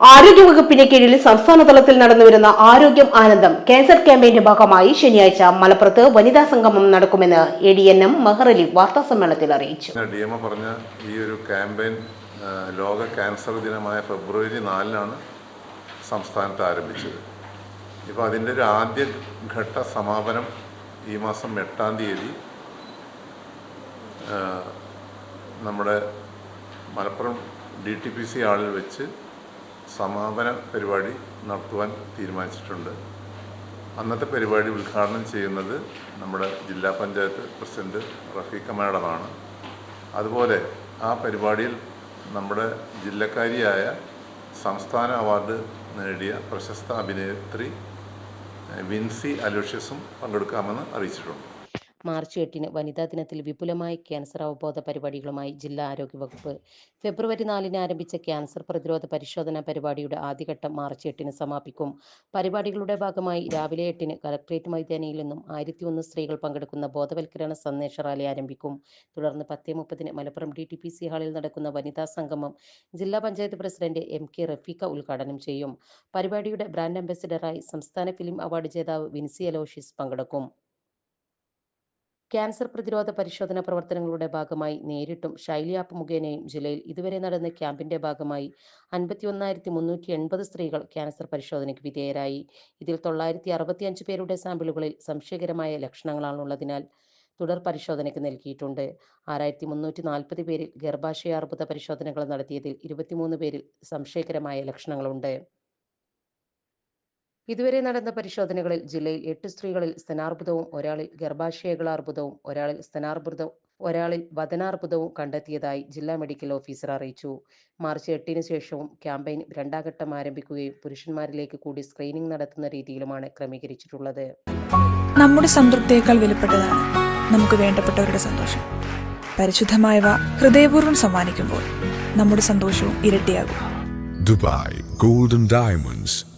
ആരോഗ്യവകുപ്പിന്റെ കീഴിൽ സംസ്ഥാന തലത്തിൽ നടന്നുവരുന്ന ആരോഗ്യം ആനന്ദം ക്യാൻസർ ക്യാമ്പയിന്റെ ഭാഗമായി ശനിയാഴ്ച മലപ്പുറത്ത് വനിതാ സംഗമം നടക്കുമെന്ന് A D N M Meharali വാർത്താ സമ്മേളനത്തിൽ അറിയിച്ചു. ഡി എം പറഞ്ഞ ഈ ഒരു ക്യാമ്പയിൻ ലോക ക്യാൻസർ ദിനമായ ഫെബ്രുവരി നാലിനാണ് സംസ്ഥാനത്ത് ആരംഭിച്ചത്. ഇപ്പോൾ അതിന്റെ ഒരു ആദ്യ ഘട്ട സമാപനം ഈ മാസം എട്ടാം തീയതി നമ്മുടെ Malappuram D T P C ആളിൽ വെച്ച് സമാപന പരിപാടി നടത്തുവാൻ തീരുമാനിച്ചിട്ടുണ്ട്. അന്നത്തെ പരിപാടി ഉദ്ഘാടനം ചെയ്യുന്നത് നമ്മുടെ ജില്ലാ പഞ്ചായത്ത് പ്രസിഡന്റ് റഫീഖ മാഡമാണ്. അതുപോലെ ആ പരിപാടിയിൽ നമ്മുടെ ജില്ലക്കാരിയായ സംസ്ഥാന അവാർഡ് നേടിയ പ്രശസ്ത അഭിനേത്രി വിൻസി അലോഷ്യസും പങ്കെടുക്കാമെന്ന് അറിയിച്ചിട്ടുണ്ട്. മാർച്ച് എട്ടിന് വനിതാ ദിനത്തിൽ വിപുലമായ ക്യാൻസർ അവബോധ പരിപാടികളുമായി ജില്ലാ ആരോഗ്യ വകുപ്പ് ഫെബ്രുവരി നാലിന് ആരംഭിച്ച ക്യാൻസർ പ്രതിരോധ പരിശോധനാ പരിപാടിയുടെ ആദ്യഘട്ടം മാർച്ച് എട്ടിന് സമാപിക്കും. പരിപാടികളുടെ ഭാഗമായി രാവിലെ എട്ടിന് കലക്ട്രേറ്റ് മൈതാനിയിൽ നിന്നും ആയിരത്തി ഒന്ന് സ്ത്രീകൾ പങ്കെടുക്കുന്ന ബോധവൽക്കരണ സന്ദേശ റാലി ആരംഭിക്കും. തുടർന്ന് പത്തേ മുപ്പതിന് Malappuram D T P C ഹാളിൽ നടക്കുന്ന വനിതാ സംഗമം ജില്ലാ panchayat president M K Rafeeqa ഉദ്ഘാടനം ചെയ്യും. പരിപാടിയുടെ ബ്രാൻഡ് അംബാസിഡറായി സംസ്ഥാന ഫിലിം അവാർഡ് ജേതാവ് വിൻസി അലോഷ്യസ് പങ്കെടുക്കും. ക്യാൻസർ പ്രതിരോധ പരിശോധന പ്രവർത്തനങ്ങളുടെ ഭാഗമായി നേരിട്ടും ശൈലി ആപ്പ് മുഖേനയും ജില്ലയിൽ ഇതുവരെ നടന്ന ക്യാമ്പിന്റെ ഭാഗമായി അൻപത്തി ഒന്നായിരത്തി മുന്നൂറ്റി എൺപത് സ്ത്രീകൾ ക്യാൻസർ പരിശോധനയ്ക്ക് വിധേയരായി. ഇതിൽ തൊള്ളായിരത്തി അറുപത്തിയഞ്ച് പേരുടെ സാമ്പിളുകളിൽ സംശയകരമായ ലക്ഷണങ്ങളാണുള്ളതിനാൽ തുടർ പരിശോധനയ്ക്ക് നൽകിയിട്ടുണ്ട്. ആറായിരത്തി മുന്നൂറ്റി നാൽപ്പത് പേരിൽ ഗർഭാശയ അർബുദ പരിശോധനകൾ നടത്തിയതിൽ ഇരുപത്തിമൂന്ന് പേരിൽ സംശയകരമായ ലക്ഷണങ്ങളുണ്ട്. ഇതുവരെ നടന്ന പരിശോധനകളിൽ ജില്ലയിൽ എട്ട് സ്ത്രീകളിൽ സ്തനാർബുദവും ഒരാളിൽ ഗർഭാശയകളാർബുദവും ഒരാളിൽ സ്തനാർബുദവും ഒരാളിൽ വതനാർബുദവും കണ്ടെത്തിയതായി ജില്ലാ മെഡിക്കൽ ഓഫീസർ അറിയിച്ചു. മാർച്ച് എട്ടിന് ശേഷവും ക്യാമ്പയിൻ രണ്ടാം ഘട്ടം ആരംഭിക്കുകയും പുരുഷന്മാരിലേക്ക് കൂടി സ്ക്രീനിംഗ് നടത്തുന്ന രീതിയിലുമാണ് ക്രമീകരിച്ചിട്ടുള്ളത്. നമ്മുടെ സംതൃപ്തിയേക്കാൾ വിലപ്പെട്ടതാണ് നമുക്ക് വേണ്ടപ്പെട്ടവരുടെ സന്തോഷം. പരിശുദ്ധമായവ ഹൃദയപൂർവം സമ്മാനിക്കുമ്പോൾ നമ്മുടെ സന്തോഷവും ഇരട്ടിയാകും. Dubai golden Diamonds,